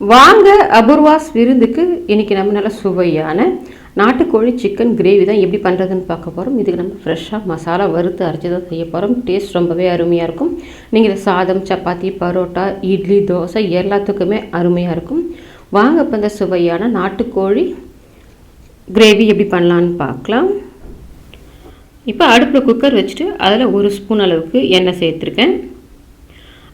வாங்க அபூர்வாஸ் விருந்துக்கு இன்றைக்கி நம்ம நல்ல சுவையான நாட்டுக்கோழி சிக்கன் கிரேவி தான் எப்படி பண்ணுறதுன்னு பார்க்க போகிறோம் இதுக்கு நம்ம ஃப்ரெஷ்ஷாக மசாலா வறுத்து அரைச்சி தான் செய்ய போகிறோம் டேஸ்ட் ரொம்பவே அருமையாக இருக்கும். நீங்கள் இதை சாதம் சப்பாத்தி பரோட்டா இட்லி தோசை எல்லாத்துக்குமே அருமையாக இருக்கும். வாங்க இப்போ இந்த சுவையான நாட்டுக்கோழி கிரேவி எப்படி பண்ணலான்னு பார்க்கலாம். இப்போ அடுப்பில் குக்கர் வச்சுட்டு அதில் ஒரு ஸ்பூன் அளவுக்கு எண்ணெய் சேர்த்துருக்கேன்.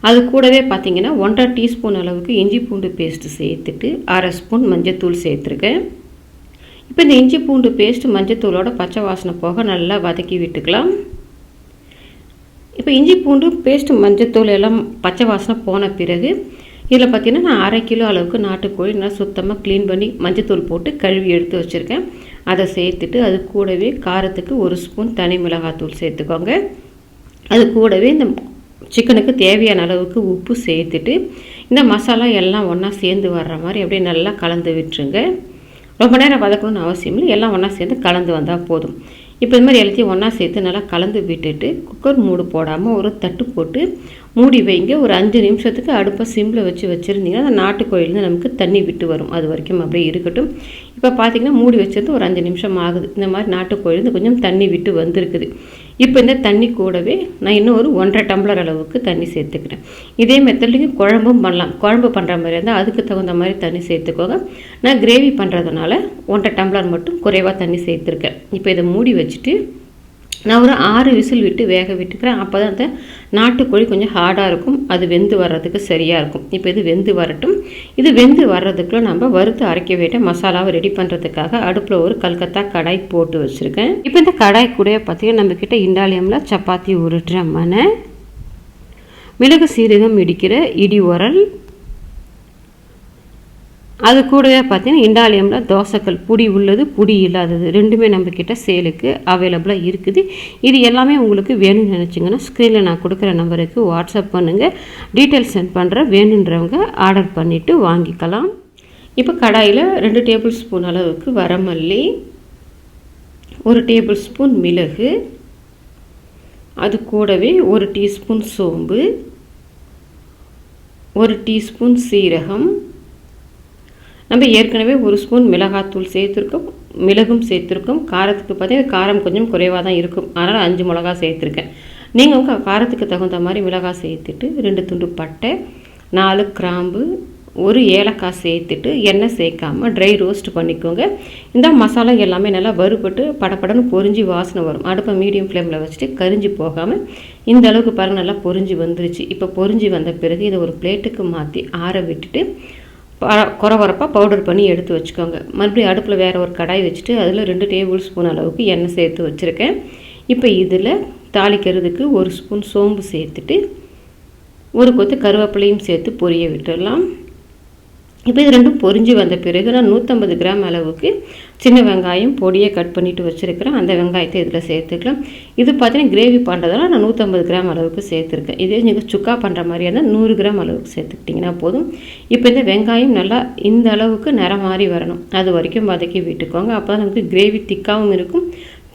அது கூடவே பார்த்தீங்கன்னா ஒன்றரை டீஸ்பூன் அளவுக்கு இஞ்சி பூண்டு பேஸ்ட்டு சேர்த்துட்டு அரை ஸ்பூன் மஞ்சத்தூள் சேர்த்துருக்கேன். இப்போ இந்த இஞ்சி பூண்டு பேஸ்ட்டு மஞ்சத்தூளோட பச்சை வாசனை போக நல்லா வதக்கி விட்டுக்கலாம். இப்போ இஞ்சி பூண்டு பேஸ்ட்டு மஞ்சத்தூள் எல்லாம் பச்சை வாசனை போன பிறகு இதில் பார்த்தீங்கன்னா நான் அரை கிலோ அளவுக்கு நாட்டுக்கோழி நல்லா சுத்தமாக க்ளீன் பண்ணி மஞ்சத்தூள் போட்டு கழுவி எடுத்து வச்சுருக்கேன். அதை சேர்த்துட்டு அது கூடவே காரத்துக்கு ஒரு ஸ்பூன் தனி மிளகாத்தூள் சேர்த்துக்கோங்க. அது கூடவே இந்த சிக்கனுக்கு தேவையான அளவுக்கு உப்பு சேர்த்துட்டு இந்த மசாலா எல்லாம் ஒன்றா சேர்ந்து வர்ற மாதிரி அப்படியே நல்லா கலந்து விட்டுருங்க. ரொம்ப நேரம் வதக்கணும்னு அவசியம் இல்லை. எல்லாம் ஒன்றா சேர்ந்து கலந்து வந்தால் போதும். இப்போ இது மாதிரி எல்லாத்தையும் ஒன்றா சேர்த்து நல்லா கலந்து விட்டுட்டு குக்கர் மூடு போடாமல் ஒரு தட்டு போட்டு மூடி வைங்க. ஒரு அஞ்சு நிமிஷத்துக்கு அடுப்பை சிம்மில் வச்சு வச்சுருந்தீங்கன்னா அந்த நாட்டுக்கோயிலேருந்து நமக்கு தண்ணி விட்டு வரும். அது வரைக்கும் அப்படியே இருக்கட்டும். இப்போ பார்த்தீங்கன்னா மூடி வச்சிருந்து ஒரு அஞ்சு நிமிஷம் ஆகுது. இந்த மாதிரி நாட்டுக்கோயிலேருந்து கொஞ்சம் தண்ணி விட்டு வந்திருக்குது. இப்போ இந்த தண்ணி கூடவே நான் இன்னும் ஒரு ஒன்றரை டம்ளர் அளவுக்கு தண்ணி சேர்த்துக்கிறேன். இதே மெத்தட்லேயும் குழம்பும் பண்ணலாம். குழம்பு பண்ணுற மாதிரி இருந்தால் அதுக்கு தகுந்த மாதிரி தண்ணி சேர்த்துக்கோங்க. நான் கிரேவி பண்ணுறதுனால ஒன்றரை டம்ளர் மட்டும் குறைவாக தண்ணி சேர்த்துருக்கேன். இப்போ இதை மூடி வச்சுட்டு நான் ஒரு ஆறு விசில் விட்டு வேக விட்டுக்கிறேன். அப்போ தான் அந்த நாட்டுக்கோழி கொஞ்சம் ஹார்டாக இருக்கும். அது வெந்து வர்றதுக்கு சரியாக இருக்கும். இப்போ இது வெந்து வரட்டும். இது வெந்து வர்றதுக்குள்ளே நம்ம வறுத்து அரைக்க வேண்டிய மசாலாவை ரெடி பண்ணுறதுக்காக அடுப்பில் ஒரு கல்கத்தா கடாய் போட்டு வச்சுருக்கேன். இப்போ இந்த கடாய் கூட பார்த்தீங்கன்னா நம்மக்கிட்ட இண்டாலியமில் சப்பாத்தி உருட்டுற மனை மிளகு சீரகம் இடிக்கிற இடி உரல் அது கூடவே பார்த்தீங்கன்னா இண்டாலியமில் தோசைக்கல் புடி உள்ளது புடி இல்லாதது. ரெண்டுமே நம்மக்கிட்ட சேலுக்கு அவைலபிளாக இருக்குது. இது எல்லாமே உங்களுக்கு வேணும்னு நினச்சிங்கன்னா ஸ்க்ரீனில் நான் கொடுக்குற நம்பருக்கு வாட்ஸ்அப் பண்ணுங்கள் டீட்டெயில்ஸ் சென்ட் பண்ணுறேன் வேணுன்றவங்க ஆர்டர் பண்ணிவிட்டு வாங்கிக்கலாம். இப்போ கடாயில் ரெண்டு டேபிள் ஸ்பூன் அளவுக்கு வரமல்லி ஒரு டேபிள் ஸ்பூன் மிளகு அது கூடவே ஒரு டீஸ்பூன் சோம்பு ஒரு டீஸ்பூன் சீரகம் நம்ம ஏற்கனவே ஒரு ஸ்பூன் மிளகாத்தூள் சேர்த்துருக்கோம். மிளகும் சேர்த்துருக்கோம். காரத்துக்கு பார்த்தீங்கன்னா காரம் கொஞ்சம் குறைவாக தான் இருக்கும். அதனால் அஞ்சு மிளகா சேர்த்துருக்கேன். நீங்கள் உங்கள் காரத்துக்கு தகுந்த மாதிரி மிளகாய் சேர்த்துட்டு ரெண்டு துண்டு பட்டை நாலு கிராம்பு ஒரு ஏலக்காய் சேர்த்துட்டு எண்ணெய் சேர்க்காமல் ட்ரை ரோஸ்ட் பண்ணிக்கோங்க. இந்த மசாலா எல்லாமே நல்லா வறுபட்டு படப்படன்னு பொறிஞ்சி வாசனை வரும். அடுப்பை மீடியம் ஃப்ளேமில் வச்சுட்டு கரிஞ்சு போகாமல் இந்த அளவுக்கு பாருங்கள் நல்லா பொறிஞ்சி வந்துருச்சு. இப்போ பொறிஞ்சி வந்த பிறகு இதை ஒரு பிளேட்டுக்கு மாற்றி ஆற விட்டுட்டு குறவரப்பாக பவுடர் பண்ணி எடுத்து வச்சுக்கோங்க. மறுபடியும் அடுப்பில் வேறு ஒரு கடாய் வச்சுட்டு அதில் ரெண்டு டேபிள் ஸ்பூன் அளவுக்கு எண்ணெய் சேர்த்து வச்சுருக்கேன். இப்போ இதில் தாளிக்கிறதுக்கு ஒரு ஸ்பூன் சோம்பு சேர்த்துட்டு ஒரு கொத்து கருவேப்பிலையும் சேர்த்து பொரிய விட்டுடலாம். இப்போ இது ரெண்டும் பொரிஞ்சு வந்த பிறகு நான் நூற்றம்பது கிராம் அளவுக்கு சின்ன வெங்காயம் பொடியை கட் பண்ணிவிட்டு வச்சுருக்கிறேன். அந்த வெங்காயத்தை இதில் சேர்த்துக்கலாம். இது பார்த்தீங்கன்னா கிரேவி பண்ணுறதெல்லாம் நான் நூற்றம்பது கிராம் அளவுக்கு சேர்த்துருக்கேன். இதே நீங்கள் சுக்கா பண்ணுற மாதிரியா இருந்தால் நூறு கிராம் அளவுக்கு சேர்த்துக்கிட்டிங்கன்னா போதும். இப்போ இந்த வெங்காயம் நல்லா இந்த அளவுக்கு நிறம் மாறி வரணும். அது வரைக்கும் வதக்கி விட்டுக்கோங்க. அப்போ தான் நமக்கு கிரேவி திக்காகவும் இருக்கும்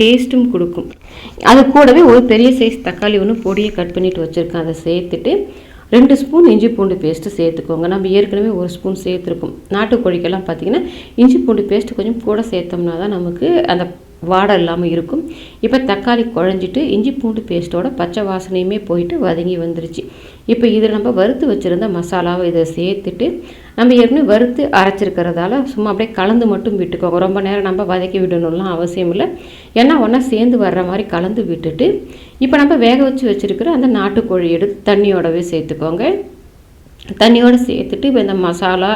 டேஸ்ட்டும் கொடுக்கும். அது கூடவே ஒரு பெரிய சைஸ் தக்காளி ஒன்று பொடியை கட் பண்ணிவிட்டு வச்சுருக்கேன். அதை சேர்த்துட்டு ரெண்டு ஸ்பூன் இஞ்சி பூண்டு பேஸ்ட்டு சேர்த்துக்கோங்க. நம்ம ஏற்கனவே ஒரு ஸ்பூன் சேர்த்துருக்கோம். நாட்டுக்கோழிக்கெல்லாம் பார்த்திங்கன்னா இஞ்சி பூண்டு பேஸ்ட்டு கொஞ்சம் கூட சேர்த்தோம்னா தான் நமக்கு அந்த வாடை இல்லாமல் இருக்கும். இப்போ தக்காளி குழஞ்சிட்டு இஞ்சி பூண்டு பேஸ்ட்டோட பச்சை வாசனையுமே போயிட்டு வதங்கி வந்துருச்சு. இப்போ இதில் நம்ம வறுத்து வச்சுருந்த மசாலாவை இதை சேர்த்துட்டு நம்ம ஏற்கனவே வறுத்து அரைச்சிருக்கிறதால சும்மா அப்படியே கலந்து மட்டும் விட்டுக்கோங்க ரொம்ப நேரம் நம்ம வதக்கி விடணும்லாம் அவசியம் இல்லை. ஏன்னா ஒன்றா சேர்ந்து வர்ற மாதிரி கலந்து விட்டுட்டு இப்போ நம்ம வேக வச்சு வச்சுருக்கிற அந்த நாட்டுக்கோழி எடுத்து தண்ணியோடவே சேர்த்துக்கோங்க. தண்ணியோடு சேர்த்துட்டு இப்போ இந்த மசாலா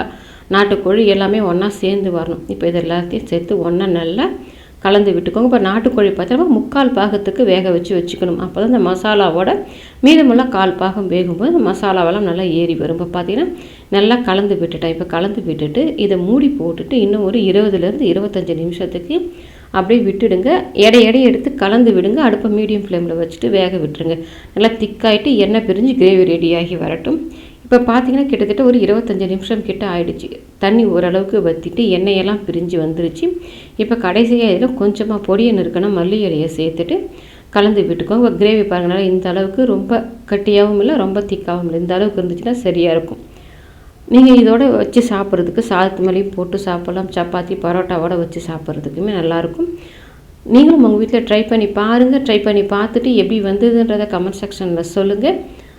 நாட்டுக்கோழி எல்லாமே ஒன்றா சேர்ந்து வரணும். இப்போ இது எல்லாத்தையும் சேர்த்து ஒன்றா நல்லா கலந்து விட்டுக்கோங்க. இப்போ நாட்டுக்கோழி பார்த்தோம்னா முக்கால் பாகத்துக்கு வேக வச்சு வச்சுக்கணும். அப்போ தான் இந்த மசாலாவோட மீதமுள்ள கால் பாகம் வேகும்போது இந்த மசாலாவெல்லாம் நல்லா ஏறி வரும். இப்போ பார்த்தீங்கன்னா நல்லா கலந்து விட்டுட்டேன். இப்போ கலந்து விட்டுட்டு இதை மூடி போட்டுட்டு இன்னும் ஒரு இருபதுலேருந்து இருபத்தஞ்சி நிமிஷத்துக்கு அப்படியே விட்டுடுங்க. எடை எடை எடுத்து கலந்து விடுங்க. அடுப்பை மீடியம் ஃப்ளேமில் வச்சுட்டு வேக விட்டுருங்க. நல்லா திக்காயிட்டு எண்ணெய் பிரிஞ்சு கிரேவி ரெடி ஆகி வரட்டும். இப்போ பார்த்தீங்கன்னா கிட்டத்தட்ட ஒரு இருபத்தஞ்சி நிமிஷம் கிட்ட ஆயிடுச்சு. தண்ணி ஓரளவுக்கு வற்றிட்டு எண்ணெயெல்லாம் பிரிஞ்சு வந்துருச்சு. இப்போ கடைசியாக இதில் கொஞ்சமாக பொடியை நறுக்கணும் மல்லி இலையை சேர்த்துட்டு கலந்து விட்டுக்கோங்க. கிரேவி பாருங்கனால இந்த அளவுக்கு ரொம்ப கட்டியாகவும் இல்லை ரொம்ப திக்காகவும் இல்லை. இந்த அளவுக்கு இருந்துச்சுன்னா சரியாக இருக்கும். நீங்கள் இதோட வச்சு சாப்பிட்றதுக்கு சாதத்து மேலேயும் போட்டு சாப்பிட்லாம். சப்பாத்தி பரோட்டாவோட வச்சு சாப்பிட்றதுக்குமே நல்லாயிருக்கும் நீங்களும் உங்கள் வீட்டில் ட்ரை பண்ணி பாருங்கள் ட்ரை பண்ணி பார்த்துட்டு எப்படி வந்ததுன்றதை கமெண்ட் செக்ஷனில் சொல்லுங்கள்